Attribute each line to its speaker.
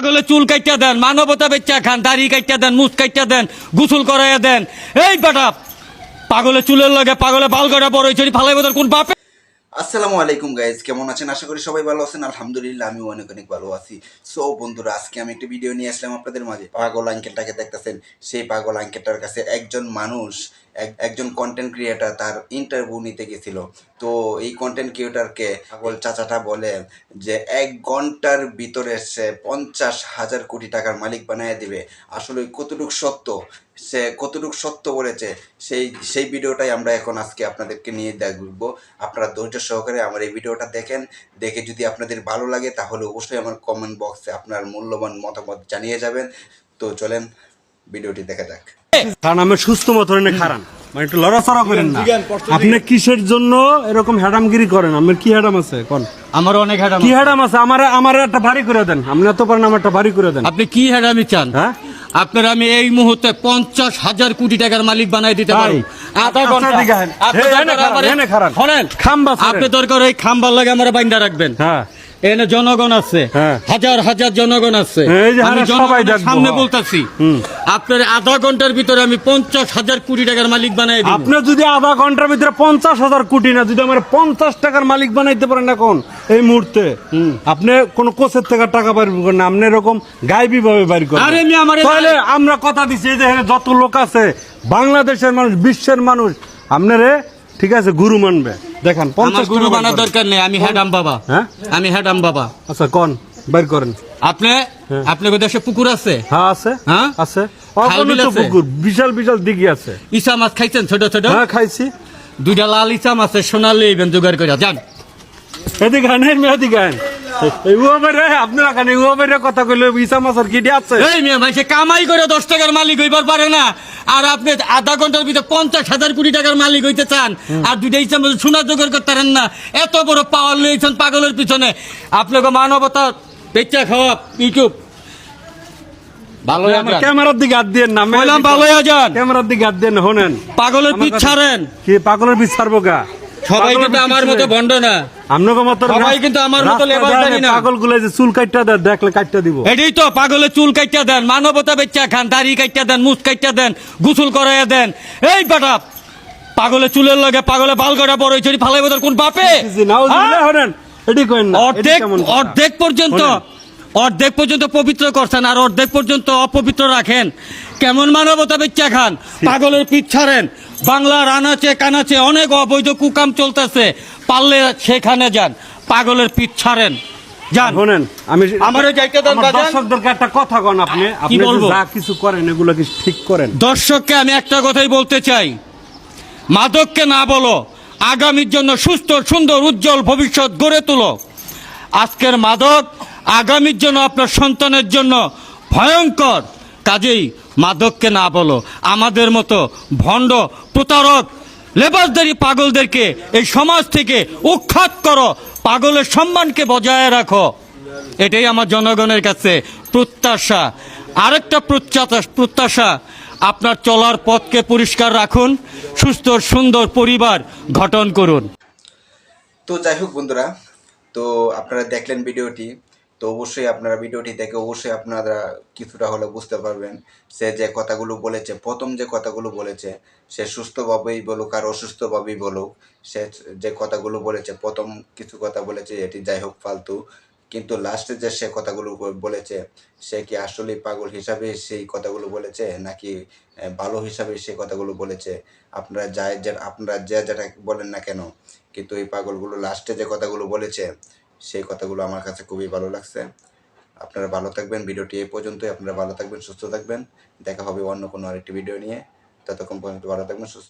Speaker 1: পাগলে চুল কাইটা দেন, মানবতা বেচা খান, দাড়ি কাইটা দেন, মুছ কাইটা দেন, গোসল করাইয়া দেন। এই বেটা, পাগলে চুলের লগে পাগলে বাল কাটা বড় হয়েছে ফালাই বোধ কোন বাপে?
Speaker 2: আসসালামু আলাইকুম গাইজ কেমন আছেন? আশা করি সবাই ভালো আছেন। আলহামদুলিল্লাহ আমি অনেক অনেক ভালো আছি। সো বন্ধুরা, আজকে আমি একটা ভিডিও নিয়ে আসলাম আপনাদের মাঝে। পাগল আঙ্কেলটাকে দেখতেছেন। সেই পাগল আঙ্কেলটার কাছে একজন মানুষ একজন কন্টেন্ট ক্রিয়েটার তার ইন্টারভিউ নিতে গেছিল। তো এই কন্টেন্ট ক্রিয়েটারকে পাগল চাচাটা বলে যে, এক ঘণ্টার ভিতরে সে পঞ্চাশ হাজার কোটি টাকার মালিক বানিয়ে দিবে। আসলে কতটুকু সত্য? সে কতটুকু সত্য বলেছে? সেই সেই ভিডিওটাই আমরা এখন আজকে আপনাদেরকে নিয়ে দেখব। আপনারা ধৈর্য সহকারে আমার এই ভিডিওটা দেখেন। দেখে যদি আপনাদের ভালো লাগে, তাহলে অবশ্যই আমার কমেন্ট বক্সে আপনার মূল্যবান মতামত জানিয়ে যাবেন। তো চলেন, ভিডিওটি দেখা যাক।
Speaker 3: কারণ আমি সুস্থ মতো খারান। মানে একটু লড়াচড়া করেন না। আপনি কিসের জন্য এরকম হ্যাডামগিরি করেন? আমার কি হ্যাডাম আছে? কোন?
Speaker 1: আমার অনেক হ্যাডাম
Speaker 3: কি হ্যাডাম আছে? আমার আমার একটা ভারী করে দেন। আপনি এত পারেন আমার একটা ভারী করে দেন।
Speaker 1: আপনি কি হ্যাডামি চান?
Speaker 3: হ্যাঁ?
Speaker 1: আপনার আমি এই মুহূর্তে পঞ্চাশ হাজার কোটি টাকার মালিক বানাই দিতে পারি আধা
Speaker 3: ঘণ্টা।
Speaker 1: আপনি দরকার
Speaker 3: খাম্বা
Speaker 1: ওই খাম্বার লাগে আমার বাইন্দা রাখবেন।
Speaker 3: হ্যাঁ।
Speaker 1: এনে জনগণ আছে।
Speaker 3: হ্যাঁ।
Speaker 1: হাজার হাজার জনগণ আছে। আমি জনগণের সামনে। বলতাছি। আপনার আধা ঘণ্টার ভিতরে আমি পঞ্চাশ হাজার কোটি টাকার মালিক বানাই
Speaker 3: আপনি যদি আধা ঘণ্টার ভিতরে পঞ্চাশ হাজার কোটি না যদি আমার পঞ্চাশ টাকার মালিক বানাইতে পারেন এখন এই মুহূর্তে। আপনি কোন কোচের থেকে টাকা বাইর করেন না আপনি এরকম গাইবি ভাবে বাইর করেন
Speaker 1: আরে আমি আমারে-
Speaker 3: তাহলে আমরা কথা দিচ্ছি এই যে যত লোক আছে বাংলাদেশের মানুষ বিশ্বের মানুষ আপনারে ঠিক আছে গুরু মানবে। দেখেন
Speaker 1: আমার গুরু বানার দরকার নেই আমি হ্যাডাম বাবা।
Speaker 3: হ্যাঁ?
Speaker 1: আমি হ্যাডাম বাবা।
Speaker 3: আচ্ছা কন বাইর করেন।
Speaker 1: আপনি আপনার দেশে পুকুর আছে?
Speaker 3: হ্যাঁ আছে।
Speaker 1: হ্যাঁ?
Speaker 3: আছে। অগণিত পুকুর বিশাল বিশাল দিঘি আছে।
Speaker 1: ইসা মাছ খাইছেন ছোট ছোট?
Speaker 3: হ্যাঁ খাইছি।
Speaker 1: দুইটা লাল ইসা মাছ আছে সোনালি ইবেন জোগাড় করে যান।
Speaker 3: এদিকে আন এদিকে আন এই আপনারা কানে কথা কইলে ইসা মাছের কিডি আছে।
Speaker 1: এই মেয়ে মাইসে কামাই করে দশ টাকার মালিক হইবার পারে না। আর আপনি আধা ঘণ্টার ভিতরে পঞ্চাশ হাজার কোটি টাকার মালিক হইতে চান। আর দুইটা ইচ্ছা মতো সোনা জোগাড় করতে পারেন না। এত বড় পাওয়ার লইছেন পাগলের পিছনে। আপনাকে মানবতা বেচা খাওয়া ইউটিউব। ভালো
Speaker 3: আমার ক্যামেরার দিকে হাত দিয়ে না
Speaker 1: ভালো যান।
Speaker 3: ক্যামেরার দিকে হাত দিয়ে না
Speaker 1: পাগলের পিছ ছাড়েন।
Speaker 3: কি পাগলের পিছ ছাড়বো গা?
Speaker 1: সবাই কিন্তু আমার মতো না।
Speaker 3: মতো
Speaker 1: সবাই কিন্তু আমার মতো লেবাস জানি না।
Speaker 3: পাগলগুলো যে চুল কাটটা দেয় দেখলে কাটটা দিব।
Speaker 1: এটাই তো পাগলে চুল কাইটা দেন মানবতা বেচা খান দাড়ি কাইটা দেন মুছ কাইটা দেন গোসল করাইয়া দেন। এই বেটা পাগলে চুলের লগে পাগলে বাল কাটা বড় হয়েছে ফালাই কোন বাপে?
Speaker 3: না
Speaker 1: অর্ধেক অর্ধেক পর্যন্ত। অর্ধেক পর্যন্ত পবিত্র করছেন আর অর্ধেক পর্যন্ত অপবিত্র রাখেন। কেমন মানবতা বেচা খান? পাগলের পিঠ ছাড়েন। বাংলার আনাচে কানাচে অনেক অবৈধ কুকাম চলতেছে। পারলে সেখানে যান। পাগলের পিঠ ছাড়েন। যান।
Speaker 3: শোনেন আমি
Speaker 1: আমারে যাইতে দেন
Speaker 3: দর্শকদেরকে একটা কথা কন আপনি। আপনি যা কিছু করেন এগুলো কি ঠিক করেন?
Speaker 1: দর্শককে আমি একটা কথাই বলতে চাই। মাদককে না বলো। আগামীর জন্য সুস্থ সুন্দর উজ্জ্বল ভবিষ্যৎ গড়ে তুলো। আজকের মাদক আগামীর জন্য, আপনার সন্তানের জন্য ভয়ঙ্কর। কাজেই মাদককে না বলো, আমাদের মতো ভণ্ড, প্রতারক, লেবাসদারি পাগলদেরকে এই সমাজ থেকে উৎখাত করো, পাগলের সম্মানকে বজায় রাখো। এটাই আমার জনগণের কাছে প্রত্যাশা। আরেকটা প্রত্যাশা প্রত্যাশা, আপনার চলার পথকে পরিষ্কার রাখুন, সুস্থ, সুন্দর পরিবার গঠন করুন।
Speaker 2: তো যাই হোক বন্ধুরা, তো আপনারা দেখলেন ভিডিওটি। তো অবশ্যই আপনারা ভিডিওটি দেখে অবশ্যই আপনারা কিছুটা হলেও বুঝতে পারবেন। সে যে কথাগুলো বলেছে, প্রথম যে কথাগুলো বলেছে, সে সুস্থভাবেই বলুক আর অসুস্থভাবেই বলুক, সে যে কথাগুলো বলেছে, প্রথম কিছু কথা বলেছে এটি যাই হোক ফালতু। কিন্তু লাস্টে যে সে কথাগুলো বলেছে, সে কি আসলেই পাগল হিসাবে সেই কথাগুলো বলেছে, নাকি ভালো হিসাবে সে কথাগুলো বলেছে? আপনারা যাই যে, আপনারা যে যেটা বলেন না কেন, কিন্তু এই পাগলগুলো লাস্টে যে কথাগুলো বলেছে সেই কথাগুলো আমার কাছে খুবই ভালো লাগছে। আপনারা ভালো থাকবেন, ভিডিওটি এই পর্যন্তই। আপনারা ভালো থাকবেন, সুস্থ থাকবেন। দেখা হবে অন্য কোনো আরেকটি ভিডিও নিয়ে। ততক্ষণ পর্যন্ত ভালো থাকবেন, সুস্থ